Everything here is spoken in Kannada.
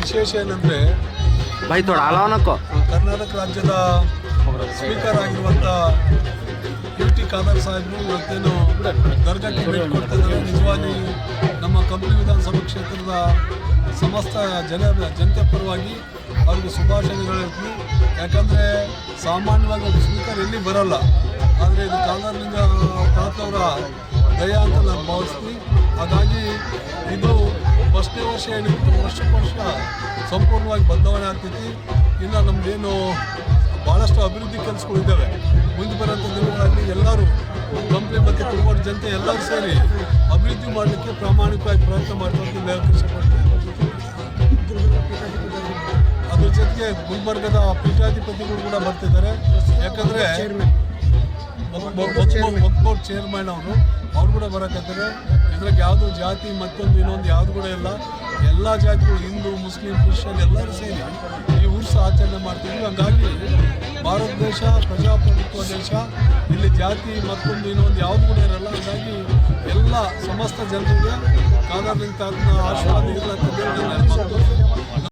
ವಿಶೇಷ ಏನಂದರೆ ಬೈತೋಡ ಅಲವನಕ್ಕೋ ಕರ್ನಾಟಕ ರಾಜ್ಯದ ಸ್ಪೀಕರ್ ಆಗಿರುವಂತ ಯು ಟಿ ಖಾದರ್ ಸಾಹೇಬರು ಇವತ್ತೇನು ದರ್ಗಕ್ಕೆ ಭೇಟಿ ಕೊಡ್ತಾ ಇದ್ದಾರೆ ನಿಜವಾಗಿ ನಮ್ಮ ಕಂಪ್ಲಿ ವಿಧಾನಸಭಾ ಕ್ಷೇತ್ರದ ಸಮಸ್ತ ಜನ ಜನತೆ ಪರವಾಗಿ ಅವ್ರಿಗೆ ಶುಭಾಶಯಗಳಿರ್ತೀನಿ ಯಾಕಂದರೆ ಸಾಮಾನ್ಯವಾಗಿ ಒಬ್ಬ ಸ್ಪೀಕರ್ ಎಲ್ಲಿ ಬರಲ್ಲ. ಆದರೆ ಇದು ಖಾದರ್ಲಿಂಗ ತಾತವರ ದಯ ಅಂತ ನಾನು ಭಾವಿಸ್ತೀನಿ. ಹಾಗಾಗಿ ಇದು ಫಸ್ಟ್ನೇ ವರ್ಷ ಏನಿತ್ತು ವರ್ಷಕ್ಕೆ ವರ್ಷ ಸಂಪೂರ್ಣವಾಗಿ ಬದಲಾವಣೆ ಆಗ್ತೈತಿ. ಇನ್ನು ನಮ್ಮದೇನು ಭಾಳಷ್ಟು ಅಭಿವೃದ್ಧಿ ಕೆಲಸಗಳು ಇದ್ದಾವೆ. ಮುಂದೆ ಬರೋಂಥ ದಿನಗಳಲ್ಲಿ ಎಲ್ಲರೂ ಕಂಪ್ನಿ ಮತ್ತು ಕುರುಗೋಡ ಜನತೆ ಎಲ್ಲರೂ ಸೇರಿ ಅಭಿವೃದ್ಧಿ ಮಾಡಲಿಕ್ಕೆ ಪ್ರಾಮಾಣಿಕವಾಗಿ ಪ್ರಯತ್ನ ಮಾಡ್ತಾರೆ ಇಷ್ಟಪಡ್ತೀನಿ. ಅದ್ರ ಜೊತೆಗೆ ಗುಲ್ಬರ್ಗದ ಪೀಠಾಧಿಪತಿಗಳು ಕೂಡ ಬರ್ತಿದ್ದಾರೆ. ಯಾಕಂದರೆ ಬೋರ್ಡ್ ಚೇರ್ಮನ್ ಅವರು, ಅವ್ರು ಕೂಡ ಬರಕತ್ತಾರೆ. ಇದ್ರಾಗ ಯಾವುದು ಜಾತಿ ಮತ್ತೊಂದು ಇನ್ನೊಂದು ಯಾವುದು ಕೂಡ ಇಲ್ಲ. ಎಲ್ಲ ಜಾತಿಗಳು, ಹಿಂದೂ, ಮುಸ್ಲಿಂ, ಕ್ರಿಶ್ಚಿಯನ್ ಎಲ್ಲರೂ ಸೇರಿ ಈ ಉರ್ಸ ಆಚರಣೆ ಮಾಡ್ತೀವಿ ಹಂಗಾಗಿ ಭಾರತ ದೇಶ, ಪ್ರಜಾಪ್ರಭುತ್ವ ದೇಶ, ಇಲ್ಲಿ ಜಾತಿ ಮತ್ತೊಂದು ಇನ್ನೊಂದು ಯಾವುದು ಕೂಡ ಇರಲ್ಲ. ಹಂಗಾಗಿ ಎಲ್ಲ ಸಮಸ್ತ ಜನರಿಗೆ ಕಾದಾರ್ಲಿಂಗ್ ತಾಲೂಕಿನ ಆಶೀರ್ವಾದ